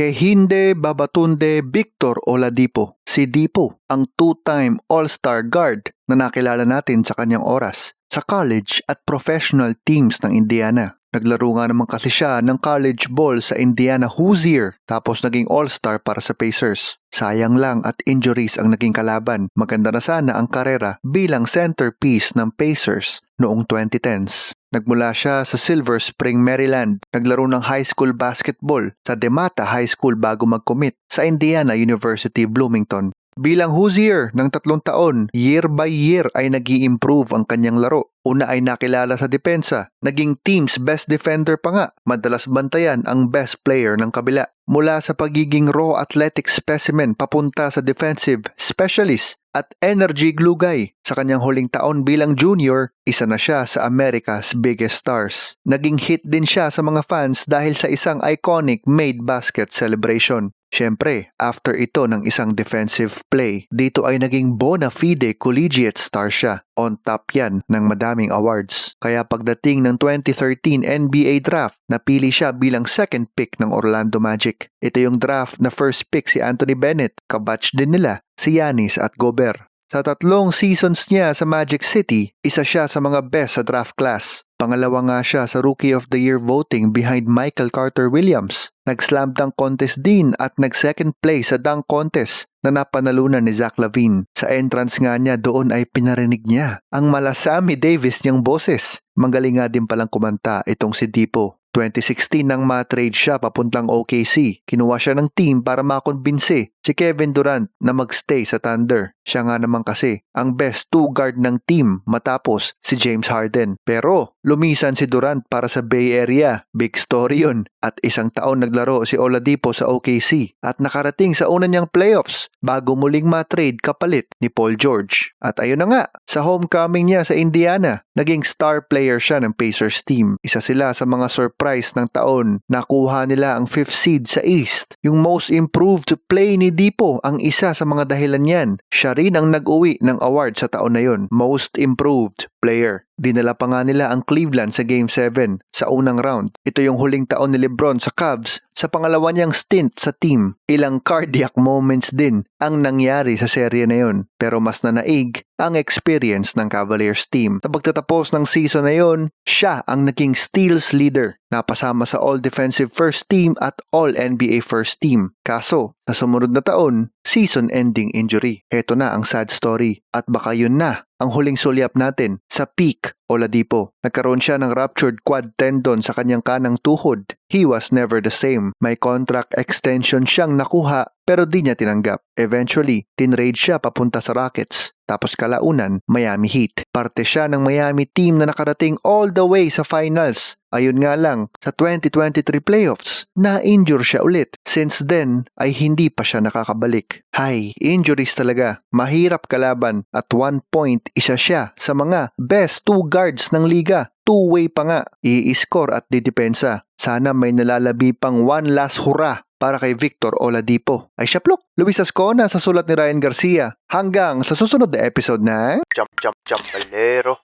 Kehinde Babatunde Victor Oladipo. Si Dipo, ang two-time All-Star guard na nakilala natin sa kanyang oras sa college at professional teams ng Indiana. Naglaro nga naman kasi siya ng college ball sa Indiana Hoosier tapos naging all-star para sa Pacers. Sayang lang at injuries ang naging kalaban. Maganda na sana ang karera bilang centerpiece ng Pacers noong 2010s. Nagmula siya sa Silver Spring, Maryland. Naglaro ng high school basketball sa Demata High School bago mag-commit sa Indiana University, Bloomington. Bilang Hoosier ng tatlong taon, year by year ay nag improve ang kanyang laro. Una ay nakilala sa depensa, naging team's best defender pa nga, madalas bantayan ang best player ng kabila. Mula sa pagiging raw athletic specimen papunta sa defensive specialist at energy glue guy. Sa kanyang huling taon bilang junior, isa na siya sa America's biggest stars. Naging hit din siya sa mga fans dahil sa isang iconic made basket celebration. Siyempre, after ito ng isang defensive play, dito ay naging bona fide collegiate star siya. On top yan ng madaming awards. Kaya pagdating ng 2013 NBA draft, napili siya bilang second pick ng Orlando Magic. Ito yung draft na first pick si Anthony Bennett, kabatch din nila si Yanis at Gobert. Sa tatlong seasons niya sa Magic City, isa siya sa mga best sa draft class. Pangalawa nga siya sa Rookie of the Year voting behind Michael Carter Williams. Nag-slam dunk contest din at nag-second place sa dunk contest na napanalunan ni Zach Lavine. Sa entrance nga niya doon ay pinarinig niya ang malasami Davis niyang boses. Magaling nga din palang kumanta itong si Dipo. 2016 nang ma-trade siya papuntang OKC. Kinuha siya ng team para makonbinse si Kevin Durant na magstay sa Thunder. Siya nga naman kasi ang best two guard ng team matapos si James Harden. Pero lumisan si Durant para sa Bay Area. Big story yun. At isang taon naglaro si Oladipo sa OKC at nakarating sa una niyang playoffs bago muling ma-trade kapalit ni Paul George. At ayun na nga, sa homecoming niya sa Indiana, naging star player siya ng Pacers team. Isa sila sa mga surprise ng taon. Nakuha nila ang fifth seed sa East. Yung most improved play ni Dipo ang isa sa mga dahilan yan. Siya rin ang nag-uwi ng award sa taon na yon, Most Improved Player. Dinala pa nga nila ang Cleveland sa Game 7 sa unang round. Ito yung huling taon ni Lebron sa Cavs sa pangalawa niyang stint sa team. Ilang cardiac moments din ang nangyari sa serye na yon. Pero mas nanaig ang experience ng Cavaliers team. Sa pagtatapos ng season na yon, siya ang naging steals leader. Napasama sa All Defensive First Team at All NBA First Team. Kaso, sa sumunod na taon, season-ending injury. Heto na ang sad story. At baka yun na ang huling sulyap natin sa peak Oladipo. Nagkaroon siya ng ruptured quad tendon sa kanyang kanang tuhod. He was never the same. May contract extension siyang nakuha pero di niya tinanggap. Eventually, tinrade siya papunta sa Rockets. Tapos kalaunan, Miami Heat. Parte siya ng Miami team na nakarating all the way sa finals. Ayun nga lang, sa 2023 playoffs, na-injure siya ulit. Since then, ay hindi pa siya nakakabalik. Hay, injuries talaga. Mahirap kalaban at one point isa siya sa mga best two guards ng liga. Two-way pa nga, i-score at didepensa. Sana may nalalabi pang one last hurra para kay Victor Oladipo. Ay syaplok, Luis Ascona sa sulat ni Ryan Garcia. Hanggang sa susunod na episode na... Jump, jump, jump, balero.